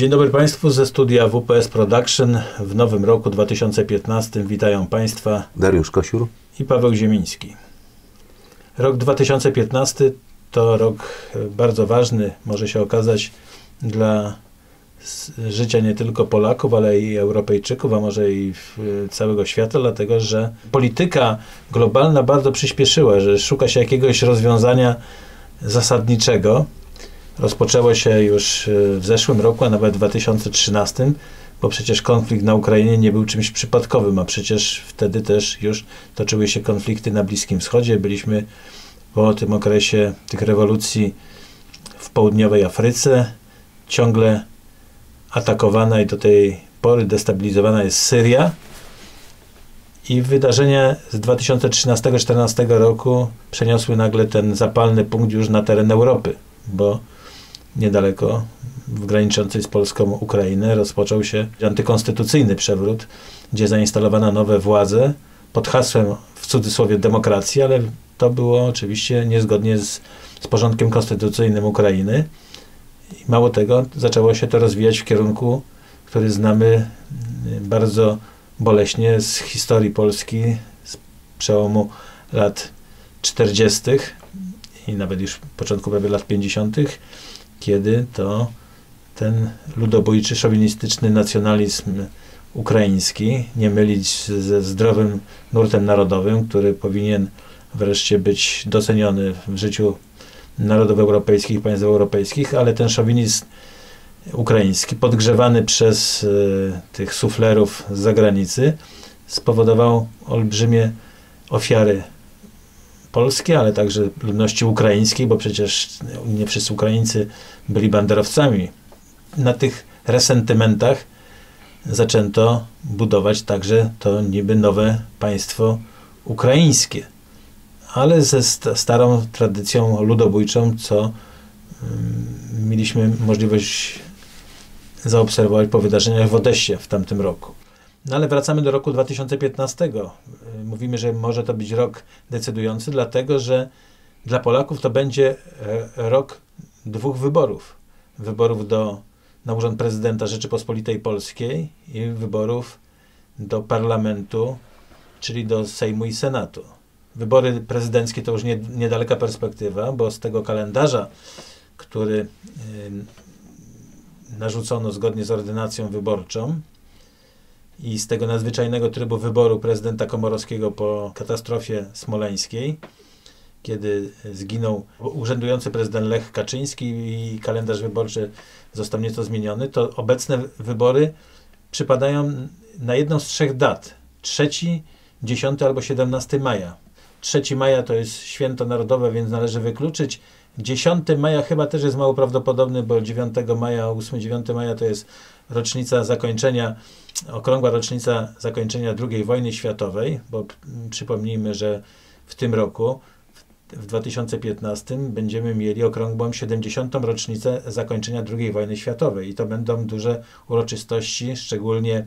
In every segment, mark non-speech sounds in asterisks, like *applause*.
Dzień dobry Państwu ze studia WPS Production w nowym roku 2015. Witają Państwa Dariusz Kosiur i Paweł Ziemiński. Rok 2015 to rok bardzo ważny, może się okazać dla życia nie tylko Polaków, ale i Europejczyków, a może i całego świata, dlatego że polityka globalna bardzo przyspieszyła, że szuka się jakiegoś rozwiązania zasadniczego. Rozpoczęło się już w zeszłym roku, a nawet w 2013, bo przecież konflikt na Ukrainie nie był czymś przypadkowym, a przecież wtedy też już toczyły się konflikty na Bliskim Wschodzie. Byliśmy po tym okresie tych rewolucji w południowej Afryce. Ciągle atakowana i do tej pory destabilizowana jest Syria. I wydarzenia z 2013-2014 roku przeniosły nagle ten zapalny punkt już na teren Europy, bo niedaleko, w graniczącej z Polską Ukrainę, rozpoczął się antykonstytucyjny przewrót, gdzie zainstalowano nowe władze pod hasłem w cudzysłowie demokracji, ale to było oczywiście niezgodnie z, z porządkiem konstytucyjnym Ukrainy. I mało tego, zaczęło się to rozwijać w kierunku, który znamy bardzo boleśnie z historii Polski, z przełomu lat 40. i nawet już początku prawie lat 50., kiedy to ten ludobójczy, szowinistyczny nacjonalizm ukraiński, nie mylić ze zdrowym nurtem narodowym, który powinien wreszcie być doceniony w życiu narodów europejskich państw europejskich, ale ten szowinizm ukraiński, podgrzewany przez y, tych suflerów z zagranicy, spowodował olbrzymie ofiary polskie, ale także ludności ukraińskiej, bo przecież nie wszyscy Ukraińcy byli banderowcami. Na tych resentymentach zaczęto budować także to niby nowe państwo ukraińskie ale ze starą tradycją ludobójczą, co mieliśmy możliwość zaobserwować po wydarzeniach w Odessie w tamtym roku. No ale wracamy do roku 2015. Mówimy, że może to być rok decydujący, dlatego że dla Polaków to będzie e, rok dwóch wyborów. Wyborów do, na urząd prezydenta Rzeczypospolitej Polskiej i wyborów do parlamentu, czyli do Sejmu i Senatu. Wybory prezydenckie to już nie, niedaleka perspektywa, bo z tego kalendarza, który y, narzucono zgodnie z ordynacją wyborczą i z tego nadzwyczajnego trybu wyboru prezydenta Komorowskiego po katastrofie smoleńskiej, kiedy zginął urzędujący prezydent Lech Kaczyński i kalendarz wyborczy został nieco zmieniony, to obecne wybory przypadają na jedną z trzech dat. 3, 10 albo 17 maja. 3 maja to jest święto narodowe, więc należy wykluczyć. 10 maja chyba też jest mało prawdopodobny, bo 9 maja, 8-9 maja to jest rocznica zakończenia, okrągła rocznica zakończenia II wojny światowej, bo przypomnijmy, że w tym roku, w 2015, będziemy mieli okrągłą 70. rocznicę zakończenia II wojny światowej i to będą duże uroczystości, szczególnie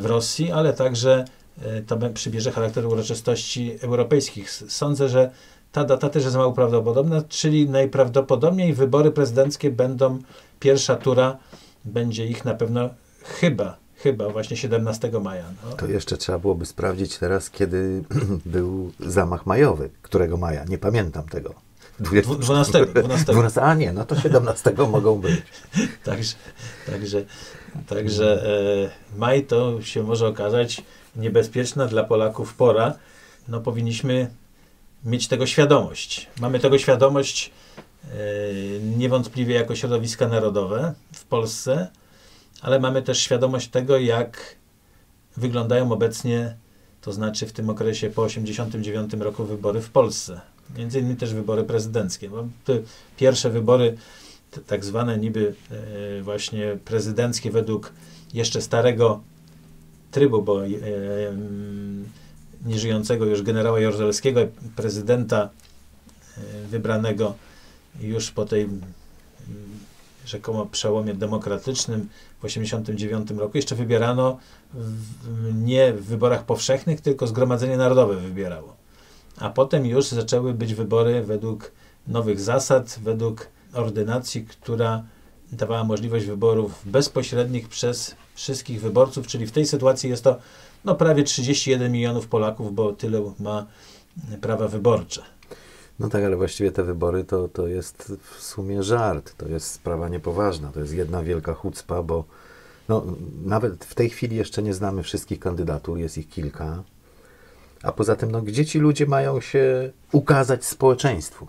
w Rosji, ale także E, to przybierze charakter uroczystości europejskich. Sądzę, że ta data też jest mało prawdopodobna, czyli najprawdopodobniej wybory prezydenckie będą, pierwsza tura będzie ich na pewno chyba, chyba właśnie 17 maja. No. To jeszcze trzeba byłoby sprawdzić teraz, kiedy *clears throat* był zamach majowy. Którego maja? Nie pamiętam tego. 20... 12, 12. 12. A nie, no to 17 mogą być. *laughs* także także, także e, maj to się może okazać niebezpieczna dla Polaków pora, no powinniśmy mieć tego świadomość. Mamy tego świadomość niewątpliwie jako środowiska narodowe w Polsce, ale mamy też świadomość tego, jak wyglądają obecnie, to znaczy w tym okresie po 1989 roku wybory w Polsce. Między innymi też wybory prezydenckie. Pierwsze wybory, tak zwane niby e, właśnie prezydenckie według jeszcze starego trybu, bo e, nieżyjącego już generała Jorzelskiego, prezydenta e, wybranego już po tej rzekomo przełomie demokratycznym w 1989 roku jeszcze wybierano w, nie w wyborach powszechnych, tylko Zgromadzenie Narodowe wybierało. A potem już zaczęły być wybory według nowych zasad, według ordynacji, która dawała możliwość wyborów bezpośrednich przez wszystkich wyborców, czyli w tej sytuacji jest to no, prawie 31 milionów Polaków, bo tyle ma prawa wyborcze. No tak, ale właściwie te wybory to, to jest w sumie żart, to jest sprawa niepoważna, to jest jedna wielka chucpa, bo no, nawet w tej chwili jeszcze nie znamy wszystkich kandydatur, jest ich kilka. A poza tym, no, gdzie ci ludzie mają się ukazać społeczeństwu?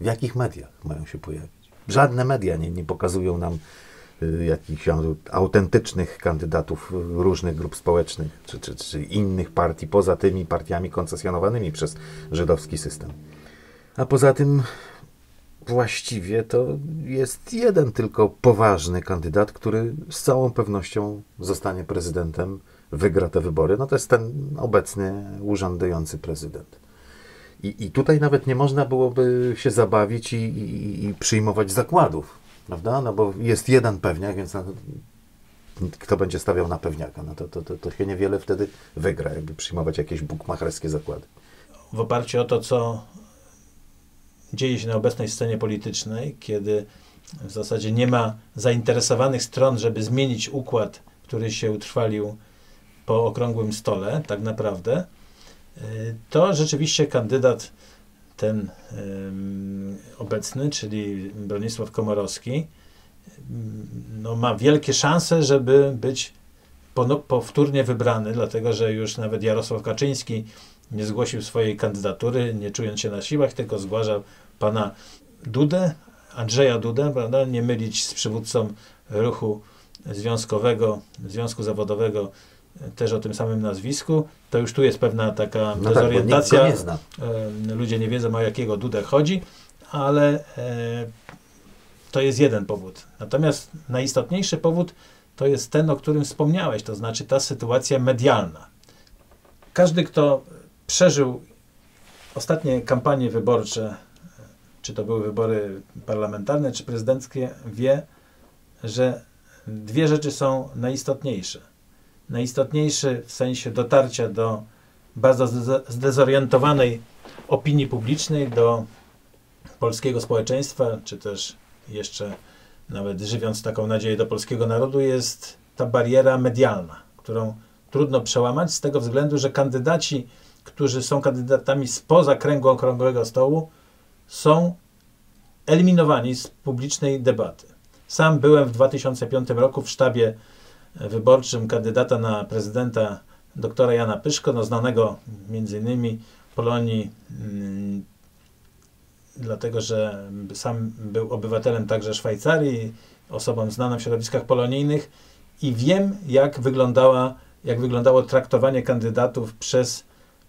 W jakich mediach mają się pojawić? Żadne media nie, nie pokazują nam y, jakichś autentycznych kandydatów różnych grup społecznych czy, czy, czy innych partii, poza tymi partiami koncesjonowanymi przez żydowski system. A poza tym właściwie to jest jeden tylko poważny kandydat, który z całą pewnością zostanie prezydentem, wygra te wybory. No to jest ten obecny urzędujący prezydent. I, i tutaj nawet nie można byłoby się zabawić i, i, i przyjmować zakładów, prawda? No bo jest jeden pewniak, więc na, kto będzie stawiał na pewniaka? No to, to, to, to się niewiele wtedy wygra, jakby przyjmować jakieś bukmacherskie zakłady. W oparciu o to, co dzieje się na obecnej scenie politycznej, kiedy w zasadzie nie ma zainteresowanych stron, żeby zmienić układ, który się utrwalił po okrągłym stole, tak naprawdę, y, to rzeczywiście kandydat ten obecny, czyli Bronisław Komorowski, no, ma wielkie szanse, żeby być powtórnie wybrany, dlatego że już nawet Jarosław Kaczyński nie zgłosił swojej kandydatury, nie czując się na siłach, tylko zgłaszał pana Dudę, Andrzeja Dudę, prawda? nie mylić z przywódcą ruchu związkowego, związku zawodowego, też o tym samym nazwisku, to już tu jest pewna taka no tak, dezorientacja. Tak, nie Ludzie nie wiedzą, o jakiego Dudę chodzi, ale e, to jest jeden powód. Natomiast najistotniejszy powód to jest ten, o którym wspomniałeś, to znaczy ta sytuacja medialna. Każdy, kto przeżył ostatnie kampanie wyborcze czy to były wybory parlamentarne, czy prezydenckie, wie, że dwie rzeczy są najistotniejsze. Najistotniejszy w sensie dotarcia do bardzo zdezorientowanej opinii publicznej, do polskiego społeczeństwa, czy też jeszcze nawet żywiąc taką nadzieję do polskiego narodu, jest ta bariera medialna, którą trudno przełamać z tego względu, że kandydaci, którzy są kandydatami spoza kręgu okrągłego stołu, są eliminowani z publicznej debaty. Sam byłem w 2005 roku w sztabie wyborczym kandydata na prezydenta doktora Jana Pyszko, no znanego między innymi Polonii, mm, dlatego że sam był obywatelem także Szwajcarii, osobą znaną w środowiskach polonijnych i wiem, jak, wyglądała, jak wyglądało traktowanie kandydatów przez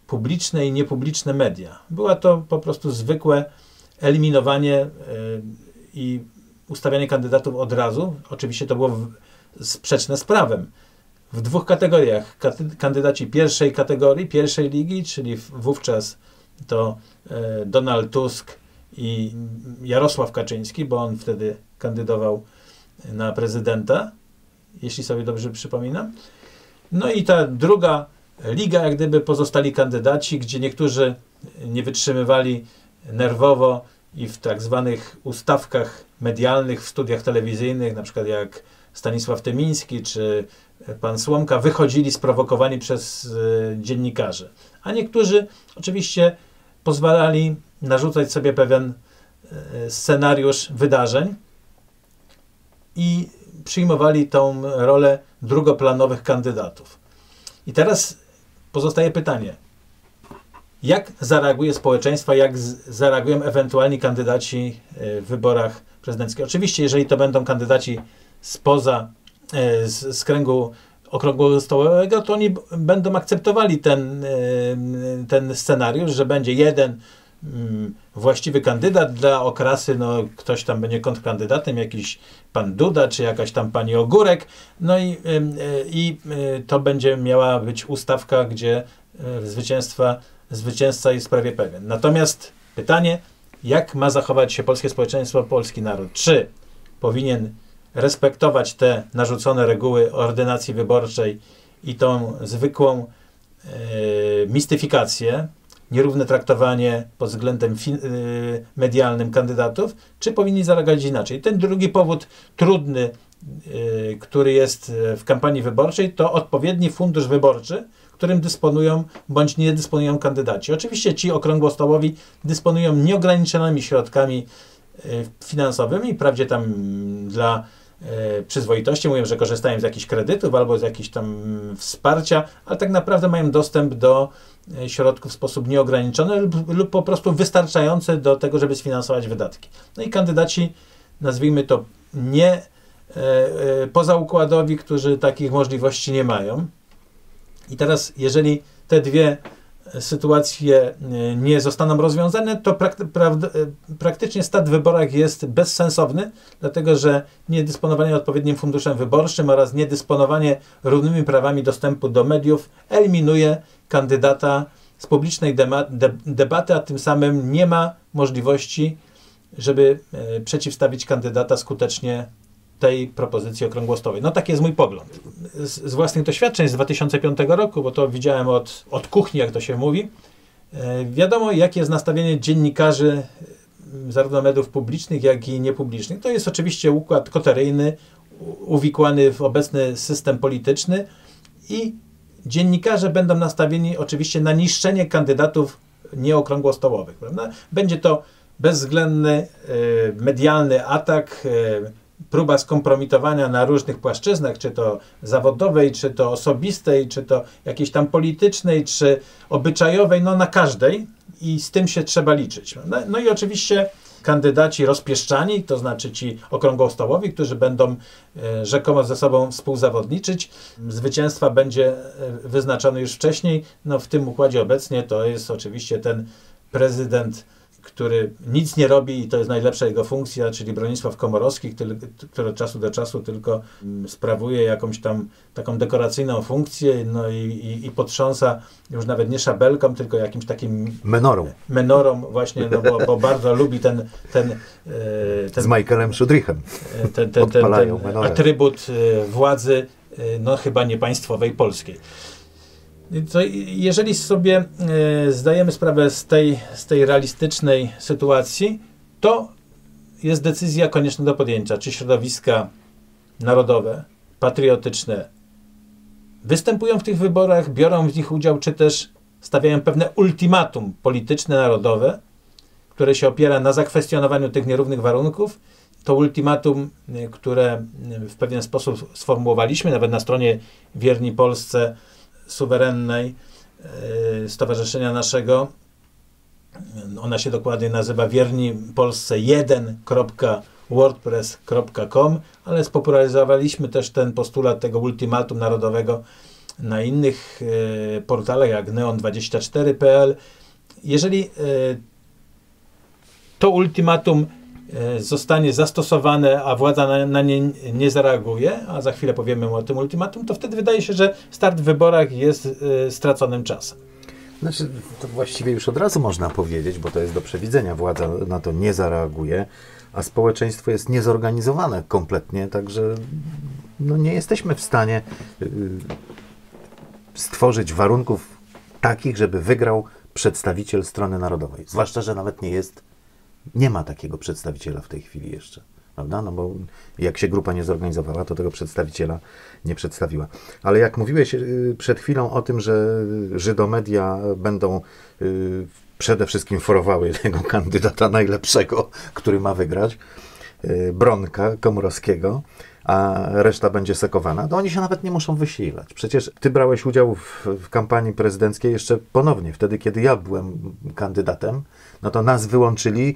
publiczne i niepubliczne media. Była to po prostu zwykłe eliminowanie e, i ustawianie kandydatów od razu. Oczywiście to było sprzeczne z prawem. W dwóch kategoriach. Kandydaci pierwszej kategorii, pierwszej ligi, czyli wówczas to e, Donald Tusk i Jarosław Kaczyński, bo on wtedy kandydował na prezydenta, jeśli sobie dobrze przypominam. No i ta druga liga, jak gdyby pozostali kandydaci, gdzie niektórzy nie wytrzymywali nerwowo i w tak zwanych ustawkach medialnych, w studiach telewizyjnych, na przykład jak Stanisław Tymiński czy pan Słomka, wychodzili sprowokowani przez y, dziennikarzy. A niektórzy oczywiście pozwalali narzucać sobie pewien y, scenariusz wydarzeń i przyjmowali tą rolę drugoplanowych kandydatów. I teraz pozostaje pytanie, jak zareaguje społeczeństwo, jak zareagują ewentualni kandydaci e, w wyborach prezydenckich. Oczywiście, jeżeli to będą kandydaci spoza, e, z, z kręgu okrągłego stołowego, to oni będą akceptowali ten, e, ten scenariusz, że będzie jeden mm, właściwy kandydat dla okrasy, no ktoś tam będzie kontrkandydatem, jakiś pan Duda, czy jakaś tam pani Ogórek, no i, i to będzie miała być ustawka, gdzie zwycięstwa zwycięzca jest prawie pewien. Natomiast pytanie, jak ma zachować się polskie społeczeństwo, polski naród? Czy powinien respektować te narzucone reguły ordynacji wyborczej i tą zwykłą e, mistyfikację, nierówne traktowanie pod względem medialnym kandydatów, czy powinni zareagować inaczej. Ten drugi powód trudny, który jest w kampanii wyborczej, to odpowiedni fundusz wyborczy, którym dysponują bądź nie dysponują kandydaci. Oczywiście ci okrągłostołowi dysponują nieograniczonymi środkami finansowymi, wprawdzie tam dla przyzwoitości, mówią, że korzystają z jakichś kredytów albo z jakichś tam wsparcia, ale tak naprawdę mają dostęp do środków w sposób nieograniczony lub, lub po prostu wystarczający do tego, żeby sfinansować wydatki. No i kandydaci, nazwijmy to nie e, e, pozaukładowi, którzy takich możliwości nie mają. I teraz, jeżeli te dwie sytuacje e, nie zostaną rozwiązane, to prakty praktycznie stat w wyborach jest bezsensowny, dlatego że niedysponowanie odpowiednim funduszem wyborczym oraz niedysponowanie równymi prawami dostępu do mediów eliminuje kandydata z publicznej debaty, a tym samym nie ma możliwości, żeby przeciwstawić kandydata skutecznie tej propozycji okrągłostowej. No taki jest mój pogląd. Z, z, własnych doświadczeń z 2005 roku, bo to widziałem od, od kuchni, jak to się mówi, e, wiadomo, jakie jest nastawienie dziennikarzy e, zarówno mediów publicznych, jak i niepublicznych. To jest oczywiście układ koteryjny, uwikłany w obecny system polityczny i dziennikarze będą nastawieni oczywiście na niszczenie kandydatów nieokrągłostołowych. Prawda? Będzie to bezwzględny e, medialny atak, próba skompromitowania na różnych płaszczyznach, czy to zawodowej, czy to osobistej, czy to jakiejś tam politycznej, czy obyczajowej, no na każdej i z tym się trzeba liczyć. No, no i oczywiście kandydaci rozpieszczani, to znaczy ci okrągłostołowi, którzy będą e, rzekomo ze sobą współzawodniczyć. Zwycięstwa będzie e, wyznaczony już wcześniej. No w tym układzie obecnie to jest oczywiście ten prezydent który nic nie robi i to jest najlepsza jego funkcja, czyli Bronisław Komorowski, który, który od czasu do czasu tylko mm, sprawuje jakąś tam taką dekoracyjną funkcję no i, i, i potrząsa już nawet nie szabelką, tylko jakimś takim... Menorą. Menorą właśnie, no bo, bo bardzo *laughs* lubi ten, ten, e, ten... Z Michaelem Szudrichem e, ten, ten, ten, ten atrybut e, władzy, no chyba nie państwowej polskiej. To jeżeli sobie e, zdajemy sprawę z tej, z tej realistycznej sytuacji, to jest decyzja konieczna do podjęcia, czy środowiska narodowe, patriotyczne występują w tych wyborach, biorą w nich udział, czy też stawiają pewne ultimatum polityczne, narodowe, które się opiera na zakwestionowaniu tych nierównych warunków. To ultimatum, które w pewien sposób sformułowaliśmy, nawet na stronie Wierni Polsce, suwerennej e, stowarzyszenia naszego. Ona się dokładnie nazywa Wierni Polsce 1.wordpress.com, ale spopularyzowaliśmy też ten postulat tego ultimatum narodowego na innych e, portalach jak neon24.pl. Jeżeli e, to ultimatum zostanie zastosowane, a władza na, na, nie nie zareaguje, a za chwilę powiemy o tym ultimatum, to wtedy wydaje się, że start w wyborach jest y, straconym czasem. Znaczy, to właściwie już od razu można powiedzieć, bo to jest do przewidzenia. Władza na to nie zareaguje, a społeczeństwo jest niezorganizowane kompletnie, także no, nie jesteśmy w stanie y, stworzyć warunków takich, żeby wygrał przedstawiciel strony narodowej. Zwłaszcza, że nawet nie jest nie ma takiego przedstawiciela w tej chwili jeszcze. Prawda? No bo jak się grupa nie zorganizowała, to tego przedstawiciela nie przedstawiła. Ale jak mówiłeś y, przed chwilą o tym, że Żydomedia będą y, przede wszystkim forowały tego *laughs* kandydata najlepszego, który ma wygrać, y, Bronka Komorowskiego, a reszta będzie sekowana, to oni się nawet nie muszą wysilać. Przecież ty brałeś udział w, w, kampanii prezydenckiej jeszcze ponownie, wtedy kiedy ja byłem kandydatem, no to nas wyłączyli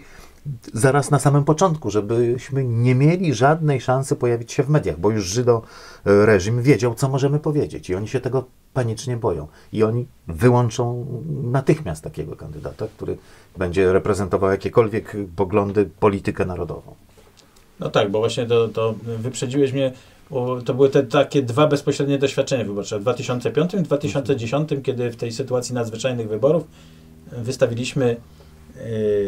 zaraz na samym początku, żebyśmy nie mieli żadnej szansy pojawić się w mediach, bo już Żydo e, reżim wiedział, co możemy powiedzieć i oni się tego panicznie boją. I oni wyłączą natychmiast takiego kandydata, który będzie reprezentował jakiekolwiek poglądy, politykę narodową. No tak, bo właśnie to, to wyprzedziłeś mnie, to były te takie dwa bezpośrednie doświadczenia wyborcze w 2005 i 2010, kiedy w tej sytuacji nadzwyczajnych wyborów wystawiliśmy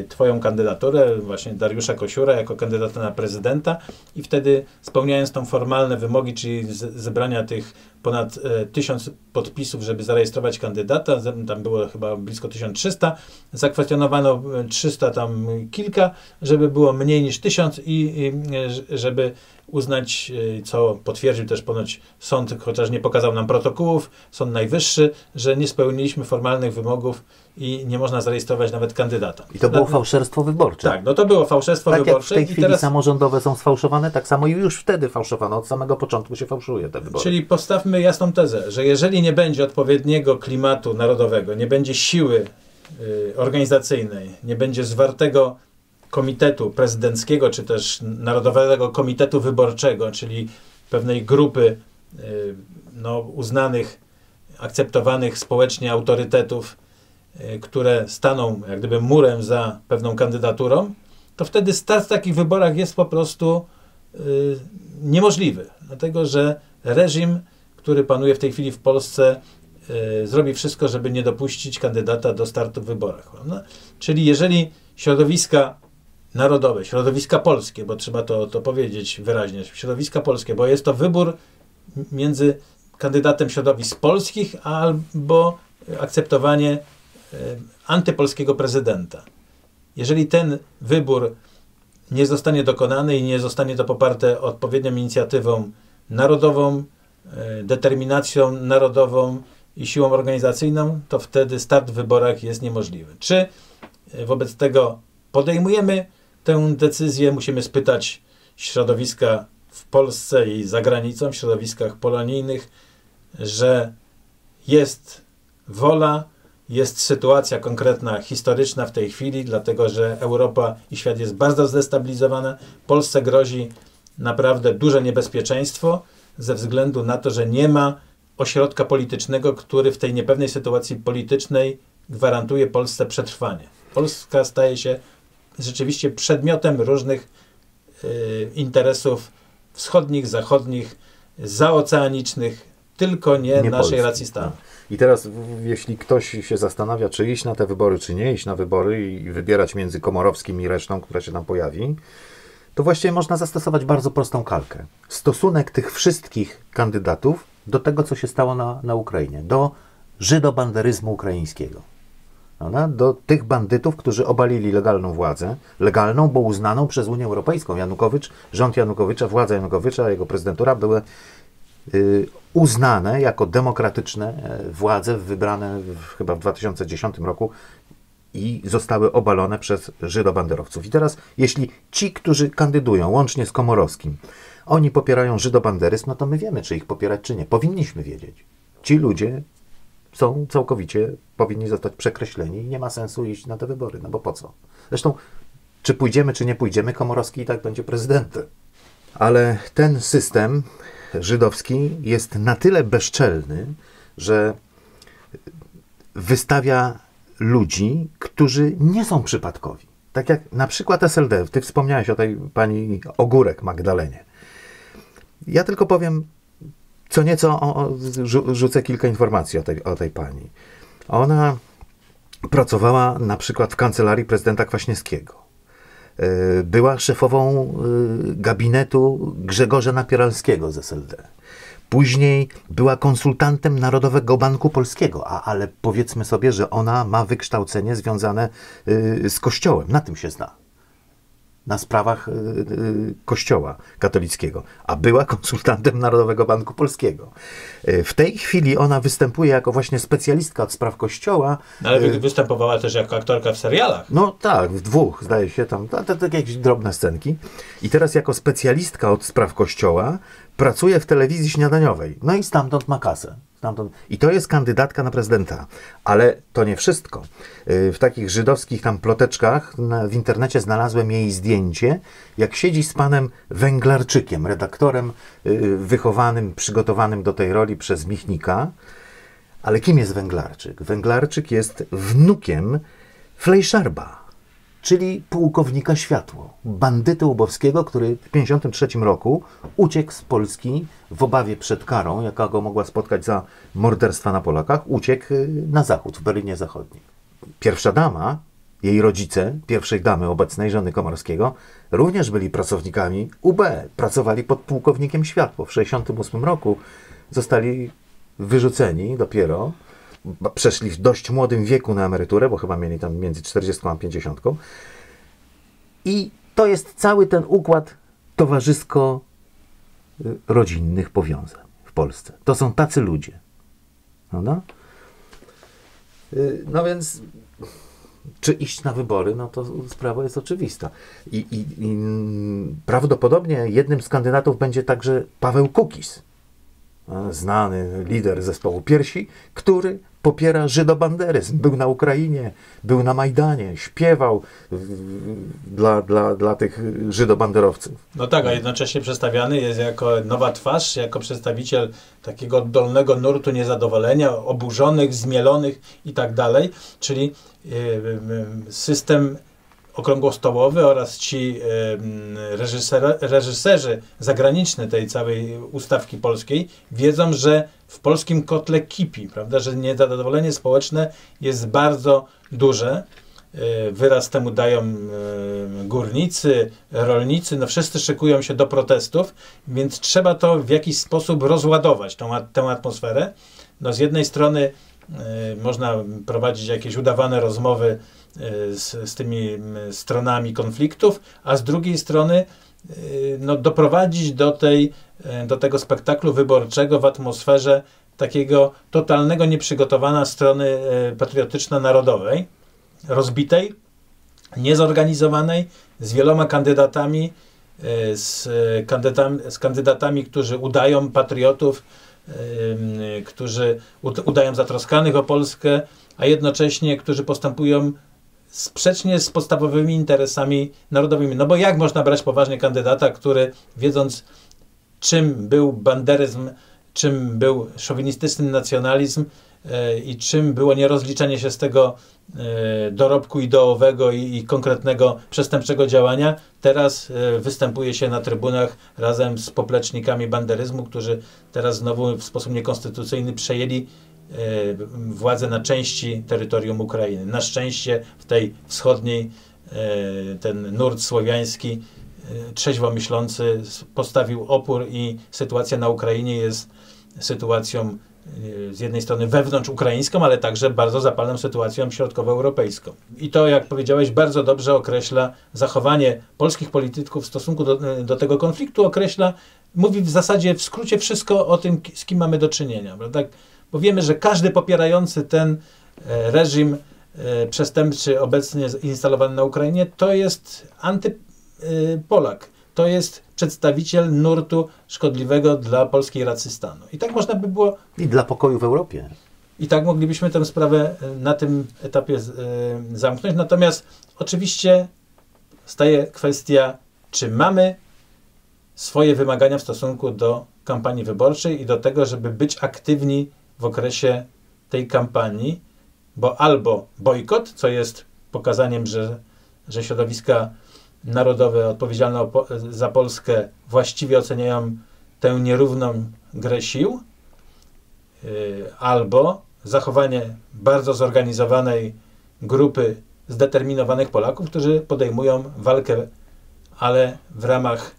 Twoją kandydaturę, właśnie Dariusza Kosiura, jako kandydata na prezydenta. I wtedy spełniając tą formalne wymogi, czyli zebrania tych ponad e, tysiąc podpisów, żeby zarejestrować kandydata, tam było chyba blisko 1300, zakwestionowano e, 300 tam kilka, żeby było mniej niż 1000 i, żeby uznać, e, co potwierdził też ponoć sąd, chociaż nie pokazał nam protokołów, Sąd Najwyższy, że nie spełniliśmy formalnych wymogów i nie można zarejestrować nawet kandydata. I to było Na- fałszerstwo wyborcze. Tak, no to było fałszerstwo Tak jak w wyborcze tej chwili teraz, samorządowe są sfałszowane, tak samo i już wtedy fałszowano. Od samego początku się fałszuje te wybory. czyli postawmy jasną tezę, że jeżeli nie będzie odpowiedniego klimatu narodowego, nie będzie siły y, organizacyjnej, nie będzie zwartego komitetu prezydenckiego, czy też Narodowego Komitetu Wyborczego, czyli pewnej grupy y, no, uznanych, akceptowanych społecznie autorytetów, y, które staną jak gdyby murem za pewną kandydaturą, to wtedy start w takich wyborach jest po prostu y, niemożliwy. Dlatego, że reżim, który panuje w tej chwili w Polsce, zrobi wszystko, żeby nie dopuścić kandydata do startu w wyborach. prawda? Czyli jeżeli środowiska narodowe, środowiska polskie, bo trzeba to, to powiedzieć wyraźnie, środowiska polskie, bo jest to wybór między kandydatem środowisk polskich albo akceptowanie y, antypolskiego prezydenta. Jeżeli ten wybór nie zostanie dokonany i nie zostanie to poparte odpowiednią inicjatywą narodową, e, determinacją narodową i siłą organizacyjną, to wtedy start w wyborach jest niemożliwy. Czy e, wobec tego podejmujemy tę decyzję? Musimy spytać środowiska w Polsce i za granicą, w środowiskach polonijnych, że jest wola, jest sytuacja konkretna, historyczna w tej chwili, dlatego że Europa i świat jest bardzo zdestabilizowana. Polsce grozi naprawdę duże niebezpieczeństwo ze względu na to, że nie ma ośrodka politycznego, który w tej niepewnej sytuacji politycznej gwarantuje Polsce przetrwanie. Polska staje się rzeczywiście przedmiotem różnych y, interesów wschodnich, zachodnich, zaoceanicznych, tylko nie, Nie naszej Polski. racji stanu. I teraz, jeśli ktoś się zastanawia, czy iść na te wybory, czy nie iść na wybory i wybierać między Komorowskim i resztą, która się tam pojawi, to właściwie można zastosować bardzo prostą kalkę. Stosunek tych wszystkich kandydatów do tego, co się stało na, na Ukrainie, do żydobanderyzmu ukraińskiego. Prawda? Do tych bandytów, którzy obalili legalną władzę, legalną, bo uznaną przez Unię Europejską. Janukowycz, rząd Janukowycza, władza Janukowycza, jego prezydentura były y, uznane jako demokratyczne e, władze wybrane w, chyba w 2010 roku i zostały obalone przez żydobanderowców. I teraz, jeśli ci, którzy kandydują, łącznie z Komorowskim, oni popierają żydobanderyzm, no to my wiemy, czy ich popierać, czy nie. Powinniśmy wiedzieć. Ci ludzie są całkowicie, powinni zostać przekreśleni i nie ma sensu iść na te wybory, no bo po co? Zresztą, czy pójdziemy, czy nie pójdziemy, Komorowski i tak będzie prezydentem. Ale ten system żydowski jest na tyle bezczelny, że wystawia ludzi, którzy nie są przypadkowi. Tak jak na przykład SLD. Ty wspomniałeś o tej pani Ogórek Magdalenie. Ja tylko powiem co nieco, o, o, rzu- rzucę kilka informacji o tej, o tej pani. Ona pracowała na przykład w kancelarii prezydenta Kwaśniewskiego. Y, Była szefową y, gabinetu Grzegorza Napieralskiego z SLD. Później była konsultantem Narodowego Banku Polskiego, a, ale powiedzmy sobie, że ona ma wykształcenie związane y, z Kościołem. Na tym się zna. Na sprawach y, y, Kościoła katolickiego, a była konsultantem Narodowego Banku Polskiego. Y, W tej chwili ona występuje jako właśnie specjalistka od spraw Kościoła. No, ale wy- występowała też jako aktorka w serialach. no tak, w dwóch, zdaje się, tam, to jakieś drobne scenki. I teraz jako specjalistka od spraw kościoła pracuje w telewizji śniadaniowej. No i stamtąd ma kasę. Stamtąd. I to jest kandydatka na prezydenta. Ale to nie wszystko. Y, W takich żydowskich tam ploteczkach w internecie znalazłem jej zdjęcie, jak siedzi z panem Węglarczykiem, redaktorem y, wychowanym, przygotowanym do tej roli przez Michnika. Ale kim jest Węglarczyk? Węglarczyk jest wnukiem Flejszarba, czyli pułkownika Światło, bandyty ubowskiego, który w 1953 roku uciekł z Polski w obawie przed karą, jaka go mogła spotkać za morderstwa na Polakach, uciekł y, na zachód, w Berlinie Zachodnim. Pierwsza dama jej rodzice, pierwszej damy obecnej, żony Komorskiego, również byli pracownikami UB. Pracowali pod pułkownikiem Światło. W 1968 roku zostali wyrzuceni dopiero, przeszli w dość młodym wieku na emeryturę, bo chyba mieli tam między 40 a 50. I to jest cały ten układ towarzysko-rodzinnych powiązań w Polsce. To są tacy ludzie. Prawda? Y, no więc czy iść na wybory, no to sprawa jest oczywista. I, i, I, prawdopodobnie jednym z kandydatów będzie także Paweł Kukis, znany lider zespołu Piersi, który popiera żydobanderyzm. Był na Ukrainie, był na Majdanie, śpiewał dla, dla, dla tych żydobanderowców. No tak, a jednocześnie przedstawiany jest jako nowa twarz, jako przedstawiciel takiego dolnego nurtu niezadowolenia, oburzonych, zmielonych i tak dalej, czyli system okrągłostołowy oraz ci reżyser, reżyserzy zagraniczni tej całej ustawki polskiej wiedzą, że w polskim kotle kipi, prawda, że niezadowolenie społeczne jest bardzo duże. E, wyraz temu dają górnicy, rolnicy, no wszyscy szykują się do protestów, więc trzeba to w jakiś sposób rozładować, tą, tę atmosferę. No z jednej strony e, można prowadzić jakieś udawane rozmowy z, z tymi stronami konfliktów, a z drugiej strony e, no, doprowadzić do, tej, e, do tego spektaklu wyborczego w atmosferze takiego totalnego nieprzygotowania strony patriotyczno-narodowej, rozbitej, niezorganizowanej, z wieloma kandydatami, z kandydatami, z kandydatami którzy udają patriotów, którzy udają zatroskanych o Polskę, a jednocześnie którzy postępują sprzecznie z podstawowymi interesami narodowymi. No bo jak można brać poważnie kandydata, który wiedząc czym był banderyzm, czym był szowinistyczny nacjonalizm e, i czym było nierozliczenie się z tego e, dorobku ideowego i, i, konkretnego przestępczego działania, teraz e, występuje się na trybunach razem z poplecznikami banderyzmu, którzy teraz znowu w sposób niekonstytucyjny przejęli władzę na części terytorium Ukrainy. Na szczęście w tej wschodniej e, ten nurt słowiański e, trzeźwo myślący postawił opór i sytuacja na Ukrainie jest sytuacją z jednej strony wewnątrz ukraińską, ale także bardzo zapalną sytuacją środkowoeuropejską. I to, jak powiedziałeś, bardzo dobrze określa zachowanie polskich polityków w stosunku do, do tego konfliktu, określa, mówi w zasadzie w skrócie wszystko o tym, z kim mamy do czynienia. Prawda? Bo wiemy, że każdy popierający ten e, reżim e, przestępczy obecnie instalowany na Ukrainie, to jest antypolak. To jest przedstawiciel nurtu szkodliwego dla polskiej racji stanu. I tak można by było. I dla pokoju w Europie. I tak moglibyśmy tę sprawę e, na tym etapie zamknąć. Natomiast oczywiście staje kwestia, czy mamy swoje wymagania w stosunku do kampanii wyborczej i do tego, żeby być aktywni w okresie tej kampanii, bo albo bojkot, co jest pokazaniem, że, że środowiska narodowe odpowiedzialne za Polskę właściwie oceniają tę nierówną grę sił, yy, albo zachowanie bardzo zorganizowanej grupy zdeterminowanych Polaków, którzy podejmują walkę, ale w ramach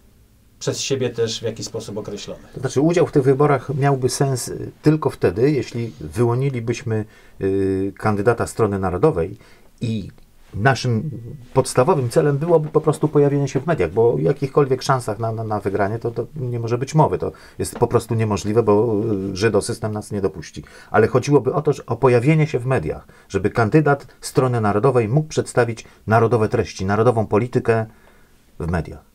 przez siebie też w jakiś sposób określone. To znaczy udział w tych wyborach miałby sens y, tylko wtedy, jeśli wyłonilibyśmy y, kandydata strony narodowej i naszym podstawowym celem byłoby po prostu pojawienie się w mediach, bo o jakichkolwiek szansach na, na, na wygranie to, to, nie może być mowy. To jest po prostu niemożliwe, bo y, Żydo system nas nie dopuści. Ale chodziłoby o to, o pojawienie się w mediach, żeby kandydat strony narodowej mógł przedstawić narodowe treści, narodową politykę w mediach.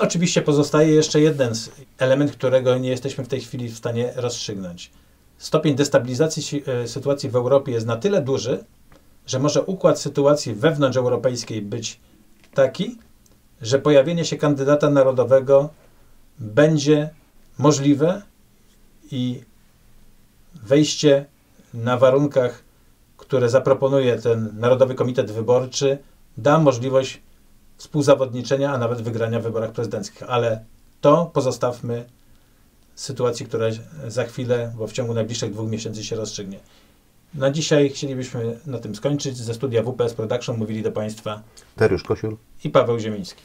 Oczywiście pozostaje jeszcze jeden element, którego nie jesteśmy w tej chwili w stanie rozstrzygnąć. Stopień destabilizacji e, sytuacji w Europie jest na tyle duży, że może układ sytuacji wewnątrzeuropejskiej być taki, że pojawienie się kandydata narodowego będzie możliwe i wejście na warunkach, które zaproponuje ten Narodowy Komitet Wyborczy, da możliwość współzawodniczenia, a nawet wygrania w wyborach prezydenckich. Ale to pozostawmy sytuacji, która za chwilę, bo w ciągu najbliższych dwóch miesięcy się rozstrzygnie. Na dzisiaj chcielibyśmy na tym skończyć. Ze studia WPS Production mówili do Państwa Dariusz Kosiur. i Paweł Ziemiński.